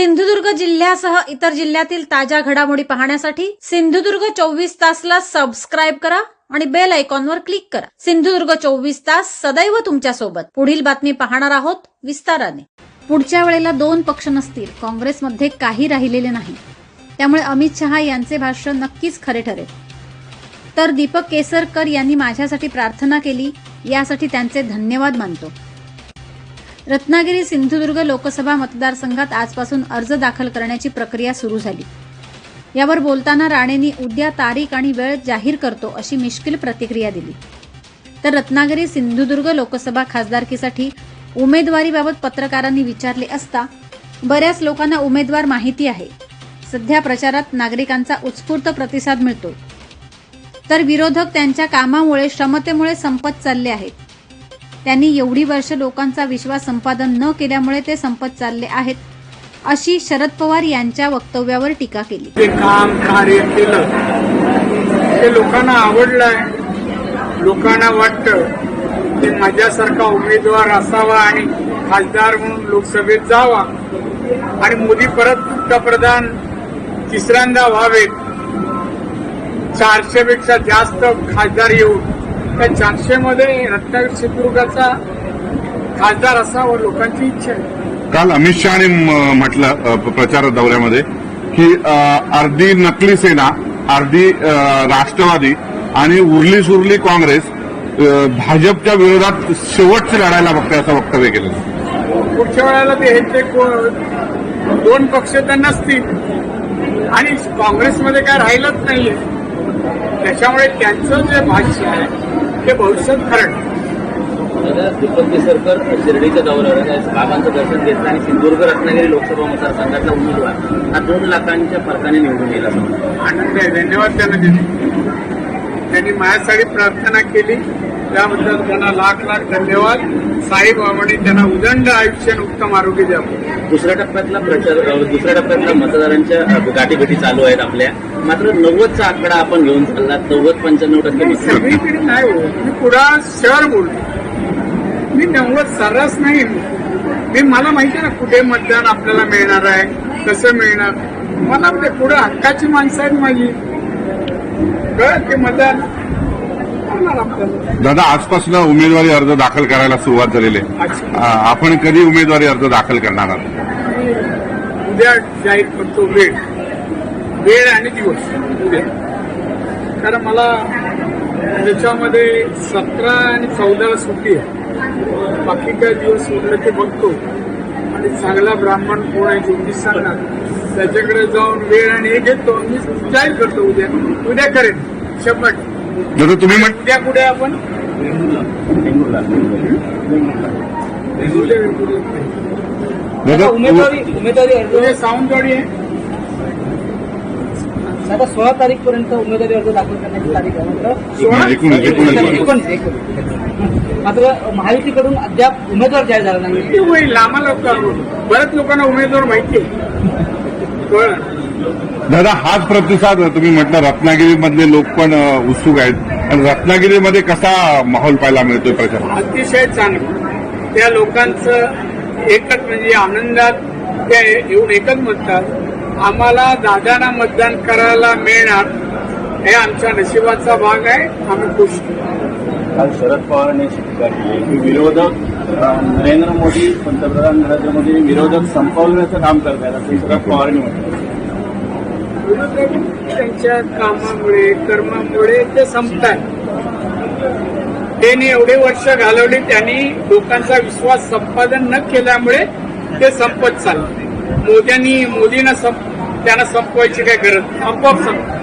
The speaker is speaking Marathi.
सिंधुदुर्ग जिल्ह्यासह इतर जिल्ह्यातील ताज्या घडामोडी पाहण्यासाठी सिंधुदुर्ग चोवीस तासला सबस्क्राईब करा आणि बेल आयकॉनवर क्लिक करा. सिंधुदुर्ग चोवीस तास सदैव तुमच्यासोबत पुढील बातमी पाहणार आहोत विस्ताराने. पुढच्या वेळेला दोन पक्ष नसतील काँग्रेसमध्ये काही राहिलेले नाही. त्यामुळे अमित शहा यांचे भाष्य नक्कीच खरे ठरेल. तर दीपक केसरकर यांनी माझ्यासाठी प्रार्थना केली यासाठी त्यांचे धन्यवाद मानतो. रत्नागिरी सिंधुदुर्ग लोकसभा मतदारसंघात आजपासून अर्ज दाखल करण्याची प्रक्रिया सुरू झाली. यावर बोलताना राणेंनी उद्या तारीख आणि वेळ जाहीर करतो अशी मिश्किल प्रतिक्रिया दिली. तर रत्नागिरी सिंधुदुर्ग लोकसभा खासदारकीसाठी उमेदवारीबाबत पत्रकारांनी विचारले असता बऱ्याच लोकांना उमेदवार माहिती आहे. सध्या प्रचारात नागरिकांचा उत्स्फूर्त प्रतिसाद मिळतो तर विरोधक त्यांच्या कामामुळे क्षमतेमुळे संपत चालले आहेत. त्यांनी एवढी वर्ष लोकांचा विश्वास संपादन न केल्यामुळे ते संपत चालले आहेत अशी शरद पवार यांच्या वक्तव्यावर टीका केली. ते काम कार्य केलं ते लोकांना आवडलंय. लोकांना वाटतं की माझ्यासारखा उमेदवार असावा आणि खासदार म्हणून लोकसभेत जावा. आणि मोदी परत पंतप्रधान तिसऱ्यांदा व्हावेत. चारशे पेक्षा जास्त खासदार येऊन त्या चारशे मध्ये रत्नागिरी सिंधुदुर्गाचा खासदार असावा लोकांची इच्छा आहे. काल अमित शहाने म- म्हटलं अ, प्रचार दौऱ्यामध्ये की अ, अर्धी नकली सेना अर्धी अ, राष्ट्रवादी आणि उरली सुरली काँग्रेस अ, भाजपच्या विरोधात शेवटची लढायला बघते असं वक्तव्य केलं पुढच्या वेळेला ते हे ते को- दोन पक्ष तर नसतील. आणि काँग्रेसमध्ये काय राहिलंच नाहीये. त्याच्यामुळे त्यांचं जे भाष्य आहे ते भविष्यात खरं दादा दीपक केसरकर शिर्डीच्या दौऱ्यावर. बाबांचं दर्शन घेतलं आणि सिंधुदुर्ग रत्नागिरी लोकसभा मतदारसंघातला उमेदवार हा दोन लाखांच्या फरकाने निवडून म्हणतात. आनंद आहे धन्यवाद त्यांना दिले. त्यांनी माझ्यासाठी प्रार्थना केली. त्याबद्दल त्यांना लाख लाख धन्यवाद. साईबाबांनी त्यांना उदंड आयुष्य उत्तम आरोग्य द्यावं. दुसऱ्या टप्प्यातला प्रचार दुसऱ्या टप्प्यातला मतदारांच्या गाठीभेटी चालू आहेत आपल्या. मात्र नव्वदचा आकडा आपण घेऊन चालला नव्वद पंच्याण्णव टक्के सगळीकडे नाही हो. मी पुढा शहर बोलतो. मी नव्वद सर्रास नाही. मी मला माहिती आहे ना कुठे मतदान आपल्याला मिळणार आहे कसं मिळणार. मला म्हणजे पुढे हक्काची माणसं आहेत माझी. कळ ते मतदान? दादा आजपासून उमेदवारी अर्ज दाखल करायला सुरुवात झालेली आहे. आपण कधी उमेदवारी अर्ज दाखल करणार आहात? उद्या जाहीर करतो वेळ. वेळ आणि दिवस. उद्या. कारण मला त्याच्यामध्ये सतरा आणि चौदाला सुट्टी आहे. बाकी काय दिवस उरले ते बघतो. आणि चांगला ब्राह्मण कोण आहे ज्योतिष सांगणार. त्याच्याकडे जाऊन वेळ आणि हे घेतो. मी जाहीर करतो उद्या. उद्या करेन. शंभर दादा तुम्ही म्हण उद्या कुठे आपण? उमेदवारी उमेदवारी अर्ज सावंतवाडी आहे. आता सोळा तारीख पर्यंत उमेदवारी अर्ज दाखल करण्याची तारीख आहे मात्र. एकूणच एकोणीस एकोणीस मात्र महायुतीकडून अद्याप उमेदवार जाहीर झाला नाही. ते होईल? आम्हाला का- बऱ्याच लोकांना उमेदवार माहिती आहे. कळलं. दादा हाच प्रतिसाद तुम्ही म्हटलं रत्नागिरीमधले लोक पण उत्सुक आहेत. आणि रत्नागिरीमध्ये कसा माहोल पाहायला मिळतोय प्रचार? अतिशय चांगलं. त्या लोकांचं एकच म्हणजे आनंदात त्या येऊन एकच म्हणतात आम्हाला दादांना मतदान करायला मिळणार हे आमच्या नशिबाचा भाग आहे आम्ही खुश. काल शरद पवारांनी टीका केली. की विरोधक नरेंद्र मोदी पंतप्रधान नरेंद्र मोदी विरोधक संपवण्याचं काम करतात असं शरद पवारांनी म्हटलं. त्यांच्या कामामुळे कर्मामुळे ते संपतात त्यांनी एवढे वर्ष घालवली त्यांनी लोकांचा विश्वास संपादन न केल्यामुळे ते संपत चालले. मोद्यांनी मोदींना संप त्यांना संपवायची काय गरज नाही. आपोआप संप